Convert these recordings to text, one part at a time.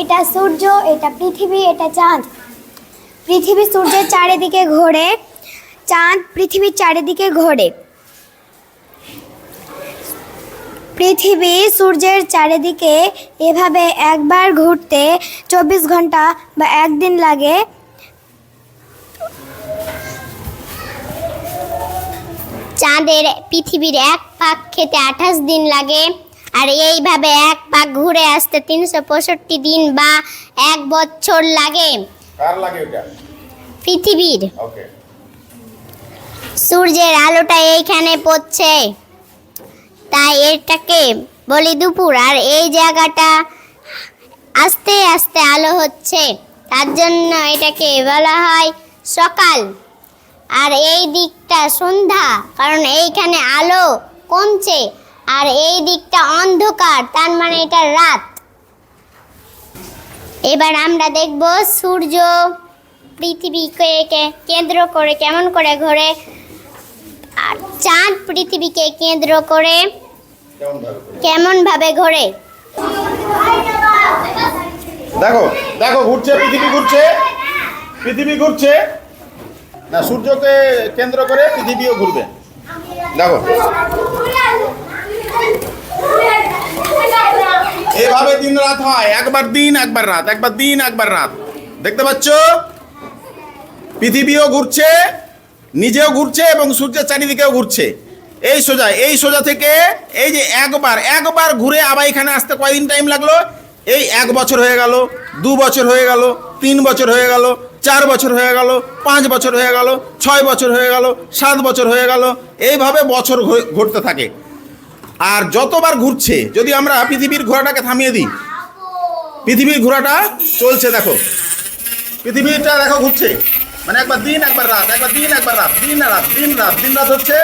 এটা সূর্য, এটা পৃথিবী, এটা চাঁদ। পৃথিবী সূর্যের চারিদিকে ঘোরে, চাঁদ পৃথিবীর চারিদিকে ঘোরে। পৃথিবী সূর্যের চারিদিকে এভাবে একবার ঘুরতে চব্বিশ ঘণ্টা বা একদিন লাগে। চাঁদের পৃথিবীর এক পাক খেতে আঠাশ দিন লাগে। আর এইভাবে এক পাক ঘুরে আসতে তিনশো পঁয়ষট্টি দিন বা এক বছর লাগে। পৃথিবীর। সূর্যের আলোটা এইখানে পড়ছে। তাই এটাকে বলি দুপুর। আর এই জায়গাটা আস্তে আস্তে আলো হচ্ছে। তার জন্য এটাকে বলা হয় সকাল। আর এই দিকটা সন্ধ্যা। কারণ এইখানে আলো কমছে। আর এই দিকটা অন্ধকার, তার মানে এটা রাত। এবার আমরা দেখব সূর্য পৃথিবীকে কেন্দ্র করে কেমন করে ঘোরে। আর চাঁদ পৃথিবীকে কেন্দ্র করে কেমন ভাবে করে? কেমন ভাবে ঘোরে। দেখো দেখো, ঘুরছে, পৃথিবী ঘুরছে পৃথিবী ঘুরছে। না, সূর্যকে কেন্দ্র করে পৃথিবীও ঘুরবে। দেখো। এভাবে দিন রাত হয়, একবার দিন, একবার রাত, একবার দিন, একবার রাত। দেখতে পাচ্ছ? পৃথিবীও ঘুরছে, নিজেও ঘুরছে এবং সূর্যের চারিদিকেও ঘুরছে। এই সোজা এই সোজা থেকে এই যে একবার একবার ঘুরে আবার এখানে আসতে কয়দিন টাইম লাগল? এই এক বছর হয়ে গেল, দু বছর হয়ে গেল, তিন বছর হয়ে গেল, চার বছর হয়ে গেল, পাঁচ বছর হয়ে গেল, ছয় বছর হয়ে গেল, সাত বছর হয়ে গেল। এইভাবে বছর ঘু- ঘুরতে থাকে। আর যতবার ঘুরছে, যদি আমরা পৃথিবীর ঘোড়াটাকে থামিয়ে দিই, পৃথিবীর ঘোড়াটা চলছে দেখো। পৃথিবীটা দেখো ঘুরছে। মানে একবার দিন, একবার রাত, একবার দিন, একবার রাত, দিন রাত দিন রাত দিন রাত হচ্ছে।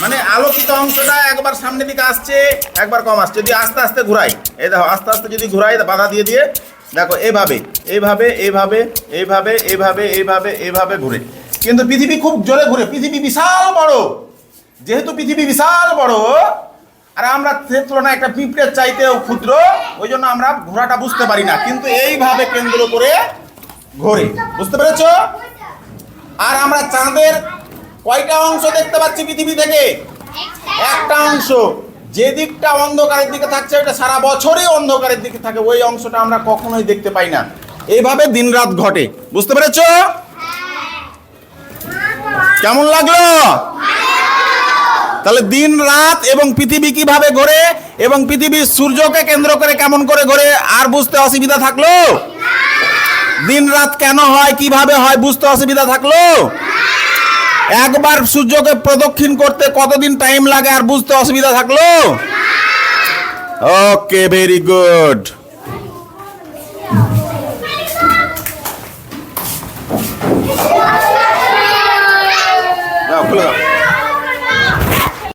মানে আলোকিত অংশটা একবার সামনের দিকে আসছে, একবার কম আসছে। যদি আস্তে আস্তে ঘুরাই, এই দেখো, আস্তে আস্তে যদি ঘুরাই, বাধা দিয়ে দিয়ে, দেখো, এভাবে এইভাবে এইভাবে এইভাবে এইভাবে এইভাবে এইভাবে ঘুরে। কিন্তু পৃথিবী খুব জোরে ঘুরে। পৃথিবী বিশাল বড়। যেহেতু পৃথিবী বিশাল বড় আর আমরা সে তুলনায় একটা পিঁপড়ের চাইতেও ক্ষুদ্র ওই জন্য আমরা ঘোড়াটা বুঝতে পারি না। কিন্তু এইভাবে কেন্দ্র করে ঘোরে। বুঝতে পেরেছ? আর আমরা চাঁদের কয়টা অংশ দেখতে পাচ্ছি পৃথিবী থেকে? একটা অংশ। যে দিকটা অন্ধকারের দিকে থাকছে ওটা সারা বছরই অন্ধকারের দিকে থাকে। ওই অংশটা আমরা কখনোই দেখতে পাই না। এইভাবে দিনরাত ঘটে। বুঝতে পেরেছ? কেমন লাগল? তাহলে দিন, রাত এবং পৃথিবী কীভাবে ঘোরে এবং পৃথিবীর সূর্যকে কেন্দ্র করে কেমন করে ঘোরে আর বুঝতে অসুবিধা থাকল? দিন, রাত কেন হয়, কীভাবে হয়, বুঝতে অসুবিধা থাকল? একবার সূর্যকে প্রদক্ষিণ করতে কতদিন টাইম লাগে আর বুঝতে অসুবিধা থাকল? Okay very good